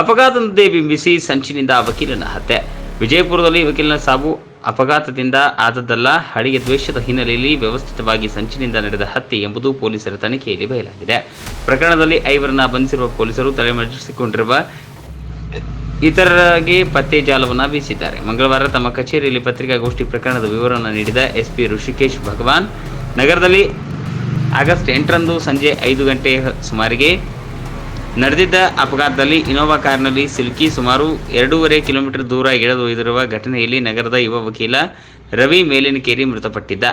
ಅಪಘಾತದಂತೆ ಬಿಂಬಿಸಿ ಸಂಚಿನಿಂದ ವಕೀಲನ ಹತ್ಯೆ. ವಿಜಯಪುರದಲ್ಲಿ ವಕೀಲನ ಸಾವು ಅಪಘಾತದಿಂದ ಆದದ್ದಲ್ಲ, ಹಳಿಗೆ ದ್ವೇಷದ ಹಿನ್ನೆಲೆಯಲ್ಲಿ ವ್ಯವಸ್ಥಿತವಾಗಿ ಸಂಚಿನಿಂದ ನಡೆದ ಹತ್ಯೆ ಎಂಬುದು ಪೊಲೀಸರ ತನಿಖೆಯಲ್ಲಿ ಬಯಲಾಗಿದೆ. ಪ್ರಕರಣದಲ್ಲಿ ಐವರನ್ನ ಬಂಧಿಸಿರುವ ಪೊಲೀಸರು ತಲೆಮರೆಸಿಕೊಂಡಿರುವ ಇತರರಿಗೆ ಪತ್ತೆ ಜಾಲವನ್ನು ಬೀಸಿದ್ದಾರೆ. ಮಂಗಳವಾರ ತಮ್ಮ ಕಚೇರಿಯಲ್ಲಿ ಪತ್ರಿಕಾಗೋಷ್ಠಿ ಪ್ರಕರಣದ ವಿವರವನ್ನು ನೀಡಿದ ಎಸ್ಪಿ ಋಷಿಕೇಶ್ ಭಗವಾನ್, ನಗರದಲ್ಲಿ ಆಗಸ್ಟ್ ಎಂಟರಂದು ಸಂಜೆ ಐದು ಗಂಟೆ ಸುಮಾರಿಗೆ ನಡೆದಿದ್ದ ಅಪಘಾತದಲ್ಲಿ ಇನೋವಾ ಕಾರಿನಲ್ಲಿ ಸಿಲುಕಿ ಸುಮಾರು ಎರಡೂವರೆ ಕಿಲೋಮೀಟರ್ ದೂರ ಎಳೆದೊಯ್ದಿರುವ ಘಟನೆಯಲ್ಲಿ ನಗರದ ಯುವ ವಕೀಲ ರವಿ ಮೇಲಿನಕೇರಿ ಮೃತಪಟ್ಟಿದ್ದ.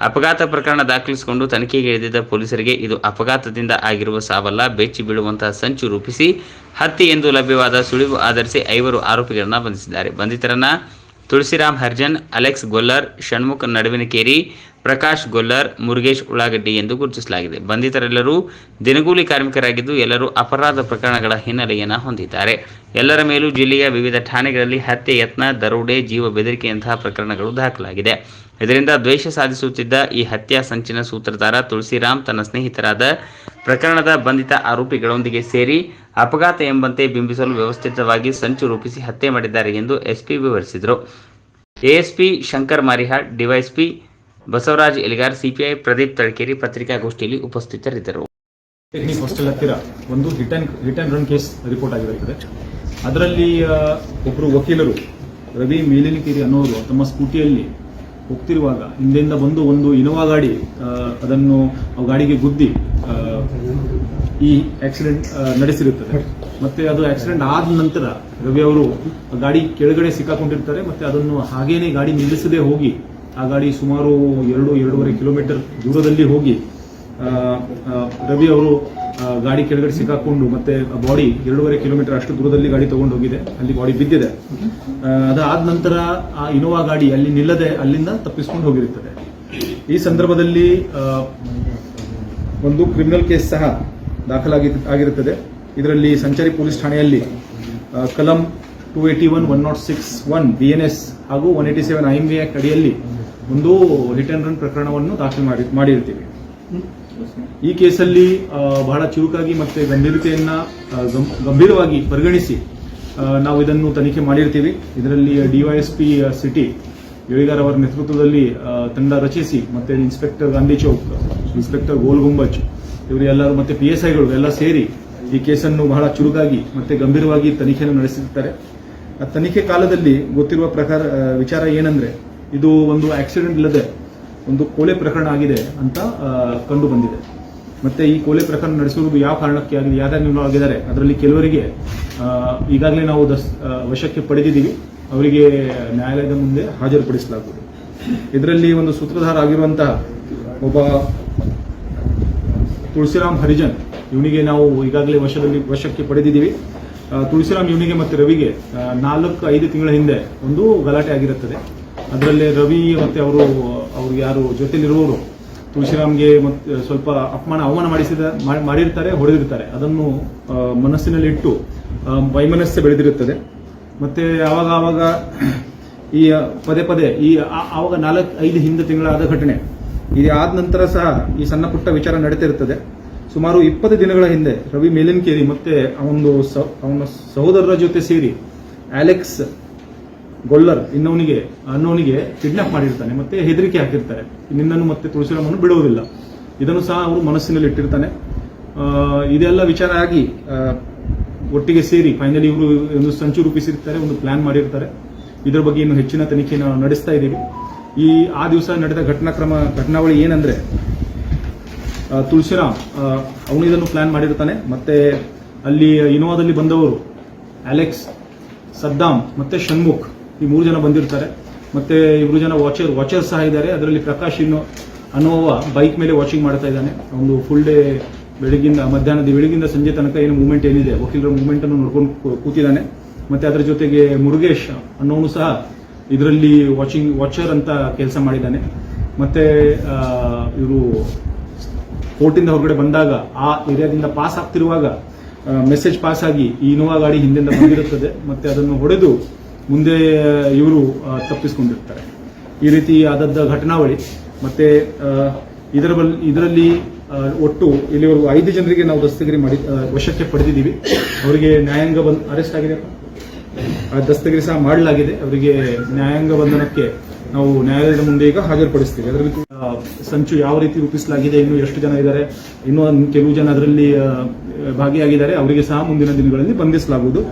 ಅಪಘಾತ ಪ್ರಕರಣ ದಾಖಲಿಸಿಕೊಂಡು ತನಿಖೆಗೆ ಇಳಿದಿದ್ದ ಪೊಲೀಸರಿಗೆ ಇದು ಅಪಘಾತದಿಂದ ಆಗಿರುವ ಸಾವಲ್ಲ. ಬೆಚ್ಚಿ ಬೀಳುವಂತಹ ಸಂಚು ರೂಪಿಸಿ ಹತ್ಯೆ ಎಂದು ಲಭ್ಯವಾದ ಸುಳಿವು ಆಧರಿಸಿ ಐವರು ಆರೋಪಿಗಳನ್ನು ಬಂಧಿಸಿದ್ದಾರೆ. ಬಂಧಿತರನ್ನ ತುಳಸಿರಾಮ್ ಹರ್ಜನ್, ಅಲೆಕ್ಸ್ ಗೊಲ್ಲರ್, ಷಣ್ಮುಖ್ ನಡುವಿನಕೇರಿ ಪ್ರಕಾಶ್ ಗೊಲ್ಲರ್, ಮುರುಗೇಶ್ ಉಳ್ಳಾಗಡ್ಡಿ ಎಂದು ಗುರುತಿಸಲಾಗಿದೆ. ಬಂಧಿತರೆಲ್ಲರೂ ದಿನಗೂಲಿ ಕಾರ್ಮಿಕರಾಗಿದ್ದು ಎಲ್ಲರೂ ಅಪರಾಧ ಪ್ರಕರಣಗಳ ಹಿನ್ನೆಲೆಯನ್ನು ಹೊಂದಿದ್ದಾರೆ. ಎಲ್ಲರ ಮೇಲೂ ಜಿಲ್ಲೆಯ ವಿವಿಧ ಠಾಣೆಗಳಲ್ಲಿ ಹತ್ಯೆ, ಯತ್ನ, ದರೋಡೆ, ಜೀವ ಬೆದರಿಕೆಯಂತಹ ಪ್ರಕರಣಗಳು ದಾಖಲಾಗಿದೆ. ಇದರಿಂದ ದ್ವೇಷ ಸಾಧಿಸುತ್ತಿದ್ದ ಈ ಹತ್ಯಾ ಸಂಚಿನ ಸೂತ್ರಧಾರ ತುಳಸಿರಾಮ್ ತನ್ನ ಸ್ನೇಹಿತರಾದ ಪ್ರಕರಣದ ಬಂಧಿತ ಆರೋಪಿಗಳೊಂದಿಗೆ ಸೇರಿ ಅಪಘಾತ ಎಂಬಂತೆ ಬಿಂಬಿಸಲು ವ್ಯವಸ್ಥಿತವಾಗಿ ಸಂಚು ರೂಪಿಸಿ ಹತ್ಯೆ ಮಾಡಿದ್ದಾರೆ ಎಂದು ಎಸ್ಪಿ ವಿವರಿಸಿದರು. ASP Shankar Marihal, DYSP Basavaraj Eligar, CPI Pradeep Talakeri ಪತ್ರಿಕಾಗೋಷ್ಠಿಯಲ್ಲಿ ಉಪಸ್ಥಿತರಿದ್ದರು. ಟೆಕ್ನಿಕ್ ಹಾಸ್ಟೆಲ್ ಹತ್ತಿರ ಒಂದು hit and run case report ಆಗಿರುತ್ತದೆ ಅದರಲ್ಲಿ ಒಬ್ಬರು ವಕೀಲರು, ರವಿ ಮೇಲಿನಕೇರಿ ಅನ್ನೋರು ತಮ್ಮ ಸ್ಕೂಟಿಯಲ್ಲಿ ಹೋಗ್ತಿರುವಾಗ ಹಿಂದೆಯಿಂದ ಬಂದು ಒಂದು ಇನೋವಾ ಗಾಡಿ ಅದನ್ನು ಆ ಗಾಡಿಗೆ ಗುದ್ದಿ ಈ ಆಕ್ಸಿಡೆಂಟ್ ನಡೆಸಿರುತ್ತದೆ. ಮತ್ತೆ ಅದು ಆಕ್ಸಿಡೆಂಟ್ ಆದ ನಂತರ ರವಿ ಅವರು ಗಾಡಿ ಕೆಳಗಡೆ ಸಿಕ್ಕಾಕೊಂಡಿರ್ತಾರೆ, ಮತ್ತೆ ಅದನ್ನು ಹಾಗೇನೆ ಗಾಡಿ ನಿಲ್ಲಿಸದೆ ಹೋಗಿ ಆ ಗಾಡಿ ಸುಮಾರು ಎರಡು, ಎರಡೂವರೆ ಕಿಲೋಮೀಟರ್ ದೂರದಲ್ಲಿ ಹೋಗಿ ರವಿ ಅವರು ಗಾಡಿ ಕೆಳಗಡೆ ಸಿಕ್ಕಾಕೊಂಡು ಮತ್ತೆ ಬಾಡಿ ಎರಡೂವರೆ ಕಿಲೋಮೀಟರ್ ಅಷ್ಟು ದೂರದಲ್ಲಿ ಗಾಡಿ ತಗೊಂಡು ಹೋಗಿದೆ. ಅಲ್ಲಿ ಬಾಡಿ ಬಿದ್ದಿದೆ. ಅದಾದ ನಂತರ ಆ ಇನೋವಾ ಗಾಡಿ ಅಲ್ಲಿ ನಿಲ್ಲದೆ ಅಲ್ಲಿಂದ ತಪ್ಪಿಸ್ಕೊಂಡು ಹೋಗಿರುತ್ತದೆ. ಈ ಸಂದರ್ಭದಲ್ಲಿ ಒಂದು ಕ್ರಿಮಿನಲ್ ಕೇಸ್ ಸಹ ದಾಖಲಾಗಿ ಆಗಿರುತ್ತದೆ. ಇದರಲ್ಲಿ ಸಂಚಾರಿ ಪೊಲೀಸ್ ಠಾಣೆಯಲ್ಲಿ ಕಲಂ two eighty one one nought six one B N S ಹಾಗೂ one eighty seven I M ಅಡಿಯಲ್ಲಿ ಒಂದು ರಿಟರ್ನ್ ರನ್ ಪ್ರಕರಣವನ್ನು ದಾಖಲು ಮಾಡಿ, ಮಾಡಿರ್ತೀವಿ. ಈ ಕೇಸಲ್ಲಿ ಬಹಳ ಚುರುಕಾಗಿ ಮತ್ತೆ ಗಂಭೀರತೆಯನ್ನ ಗಂಭೀರವಾಗಿ ಪರಿಗಣಿಸಿ ನಾವು ಇದನ್ನು ತನಿಖೆ ಮಾಡಿರ್ತೀವಿ. ಇದರಲ್ಲಿ ಡಿವೈಎಸ್ಪಿ ಸಿಟಿ ಯೋಗಿಗಾರ್ ಅವರ ನೇತೃತ್ವದಲ್ಲಿ ತಂಡ ರಚಿಸಿ, ಮತ್ತೆ ಇನ್ಸ್ಪೆಕ್ಟರ್ ಗಾಂಧಿ ಚೌಕ್, ಇನ್ಸ್ಪೆಕ್ಟರ್ ಗೋಲ್ ಗುಂಬಜ್, ಇವರು ಎಲ್ಲರೂ ಮತ್ತೆ ಪಿ ಎಸ್ ಐಗಳು ಎಲ್ಲ ಸೇರಿ ಈ ಕೇಸನ್ನು ಬಹಳ ಚುರುಕಾಗಿ ಮತ್ತೆ ಗಂಭೀರವಾಗಿ ತನಿಖೆಯನ್ನು ನಡೆಸಿರ್ತಾರೆ. ತನಿಖೆ ಕಾಲದಲ್ಲಿ ಗೊತ್ತಿರುವ ಪ್ರಕಾರ ವಿಚಾರ ಏನಂದ್ರೆ ಇದು ಒಂದು ಆಕ್ಸಿಡೆಂಟ್ ಇಲ್ಲದೆ ಒಂದು ಕೊಲೆ ಪ್ರಕರಣ ಆಗಿದೆ ಅಂತ ಕಂಡು ಬಂದಿದೆ ಮತ್ತೆ ಈ ಕೊಲೆ ಪ್ರಕರಣ ನಡೆಸುವುದು ಯಾವ ಕಾರಣಕ್ಕೆ ಆಗಿದೆ, ಯಾರ್ಯಾರು ಆಗಿದ್ದಾರೆ ಅದರಲ್ಲಿ ಕೆಲವರಿಗೆ ಈಗಾಗಲೇ ನಾವು ದಸ್ ವಶಕ್ಕೆ ಪಡೆದಿದ್ದೀವಿ. ಅವರಿಗೆ ನ್ಯಾಯಾಲಯದ ಮುಂದೆ ಹಾಜರುಪಡಿಸಲಾಗುವುದು. ಇದರಲ್ಲಿ ಒಂದು ಸೂತ್ರಧಾರ ಆಗಿರುವಂತಹ ಒಬ್ಬ ತುಳಸಿರಾಮ್ ಹರಿಜನ್, ಇವನಿಗೆ ನಾವು ಈಗಾಗಲೇ ವಶದಲ್ಲಿ, ವಶಕ್ಕೆ ಪಡೆದಿದ್ದೀವಿ. ತುಳಸಿರಾಮ್, ಇವನಿಗೆ ಮತ್ತು ರವಿಗೆ ನಾಲ್ಕು ಐದು ತಿಂಗಳ ಹಿಂದೆ ಒಂದು ಗಲಾಟೆ ಆಗಿರುತ್ತದೆ. ಅದರಲ್ಲಿ ರವಿ ಮತ್ತೆ ಅವರು ಅವರು ಯಾರು ಜೊತೆಲಿರುವವರು, ತುಳಸಿರಾಮ್ಗೆ ಮತ್ತೆ ಸ್ವಲ್ಪ ಅಪಮಾನ, ಅವಮಾನ ಮಾಡಿಸಿದ ಮಾಡಿರ್ತಾರೆ, ಹೊಡೆದಿರ್ತಾರೆ. ಅದನ್ನು ಮನಸ್ಸಿನಲ್ಲಿಟ್ಟು ವೈಮನಸ್ಸೆ ಬೆಳೆದಿರುತ್ತದೆ. ಮತ್ತೆ ಆವಾಗ ಆವಾಗ ಈ ಪದೇ ಪದೇ ಈ ಆವಾಗ ನಾಲ್ಕು, ಐದು ಹಿಂದೆ ತಿಂಗಳಾದ ಘಟನೆ. ಇದು ಆದ ನಂತರ ಸಹ ಈ ಸಣ್ಣ ಪುಟ್ಟ ವಿಚಾರ ನಡೀತಿರುತ್ತದೆ. ಸುಮಾರು ಇಪ್ಪತ್ತು ದಿನಗಳ ಹಿಂದೆ ರವಿ ಮೇಲಿನ್ಕೇರಿ ಮತ್ತೆ ಅವನು ಅವನ ಸಹೋದರರ ಜೊತೆ ಸೇರಿ ಅಲೆಕ್ಸ್ ಗೊಲ್ಲರ್ ಇನ್ನವನಿಗೆ, ಅನ್ನೋನಿಗೆ ಕಿಡ್ನಾಪ್ ಮಾಡಿರ್ತಾನೆ, ಮತ್ತೆ ಹೆದರಿಕೆ ಹಾಕಿರ್ತಾರೆ. ನಿನ್ನನ್ನು ಮತ್ತೆ ತುಳಸಿರಾಮನ್ನು ಬಿಡುವುದಿಲ್ಲ. ಇದನ್ನು ಸಹ ಅವರು ಮನಸ್ಸಿನಲ್ಲಿ ಇಟ್ಟಿರ್ತಾನೆ. ಇದೆಲ್ಲ ವಿಚಾರ ಆಗಿ ಒಟ್ಟಿಗೆ ಸೇರಿ ಫೈನಲಿ ಇವರು ಒಂದು ಸಂಚು ರೂಪಿಸಿರ್ತಾರೆ, ಒಂದು ಪ್ಲಾನ್ ಮಾಡಿರ್ತಾರೆ. ಇದರ ಬಗ್ಗೆ ಇನ್ನು ಹೆಚ್ಚಿನ ತನಿಖೆ ನಾವು ನಡೆಸ್ತಾ ಇದ್ದೀವಿ. ಈ, ಆ ದಿವಸ ನಡೆದ ಘಟನಾಕ್ರಮ, ಘಟನಾವಳಿ ಏನಂದ್ರೆ ತುಳಸಿರಾಮ್ ಅವನು ಇದನ್ನು ಪ್ಲಾನ್ ಮಾಡಿರ್ತಾನೆ. ಮತ್ತೆ ಅಲ್ಲಿ, ಇನೋವಾದಲ್ಲಿ ಬಂದವರು ಅಲೆಕ್ಸ್ ಸದ್ದಾಮ್ ಮತ್ತೆ ಷಣ್ಮುಖ್ ಈ ಮೂರು ಜನ ಬಂದಿರ್ತಾರೆ. ಮತ್ತೆ ಇಬ್ರು ಜನ ವಾಚರ್ ವಾಚರ್ ಸಹ ಇದ್ದಾರೆ. ಅದರಲ್ಲಿ ಪ್ರಕಾಶ್ ಇನ್ನು ಅನ್ನೋವ ಬೈಕ್ ಮೇಲೆ ವಾಚಿಂಗ್ ಮಾಡ್ತಾ ಇದ್ದಾನೆ. ಒಂದು ಫುಲ್ ಡೇ ಬೆಳಗಿಂದ, ಮಧ್ಯಾಹ್ನದ ಬೆಳಗಿಂದ ಸಂಜೆ ತನಕ ಏನು ಮೂವ್ಮೆಂಟ್ ಏನಿದೆ. ವಕೀಲರ ಮೂವ್ಮೆಂಟ್ ಅನ್ನು ನೋಡ್ಕೊಂಡು ಕೂತಿದ್ದಾನೆ. ಮತ್ತೆ ಅದರ ಜೊತೆಗೆ ಮುರುಗೇಶ್ ಅನ್ನೋನು ಸಹ ಇದರಲ್ಲಿ ವಾಚಿಂಗ್ ವಾಚರ್ ಅಂತ ಕೆಲಸ ಮಾಡಿದ್ದಾನೆ. ಮತ್ತೆ ಇವರು ಕೋರ್ಟಿಂದ ಹೊರಗಡೆ ಬಂದಾಗ ಆ ಏರಿಯಾದಿಂದ ಪಾಸ್ ಆಗ್ತಿರುವಾಗ ಮೆಸೇಜ್ ಪಾಸ್ ಆಗಿ ಈ ಇನೋವಾ ಗಾಡಿ ಹಿಂದಿಂದ ಬಂದಿರುತ್ತದೆ. ಮತ್ತೆ ಅದನ್ನು ಹೊಡೆದು ಮುಂದೆ ಇವರು ತಪ್ಪಿಸ್ಕೊಂಡಿರ್ತಾರೆ. ಈ ರೀತಿ ಆದದ್ದ ಘಟನಾವಳಿ, ಮತ್ತೆ ಇದರ ಇದರಲ್ಲಿ ಒಟ್ಟು ಇಲ್ಲಿವರೆಗೂ ಐದು ಜನರಿಗೆ ನಾವು ದಸ್ತಗಿರಿ ಮಾಡಿ ವಶಕ್ಕೆ ಪಡೆದಿದ್ದೀವಿ. ಅವರಿಗೆ ನ್ಯಾಯಾಂಗ ಬಂದ್, ಅರೆಸ್ಟ್ ಆಗಿದೆ. ದಸ್ತಗಿರಿ ಸಹ ಮಾಡಲಾಗಿದೆ. ಅವರಿಗೆ ನ್ಯಾಯಾಂಗ ಬಂಧನಕ್ಕೆ ನಾವು ನ್ಯಾಯಾಲಯದ ಮುಂದೆ ಈಗ ಹಾಜರುಪಡಿಸ್ತೀವಿ. ಅದರಲ್ಲಿ ಸಂಚು ಯಾವ ರೀತಿ ರೂಪಿಸಲಾಗಿದೆ, ಇನ್ನು ಎಷ್ಟು ಜನ ಇದ್ದಾರೆ, ಇನ್ನೂ ಕೆಲವು ಜನ ಅದರಲ್ಲಿ ಭಾಗಿಯಾಗಿದ್ದಾರೆ. ಅವರಿಗೆ ಸಹ ಮುಂದಿನ ದಿನಗಳಲ್ಲಿ ಬಂಧಿಸಲಾಗುವುದು.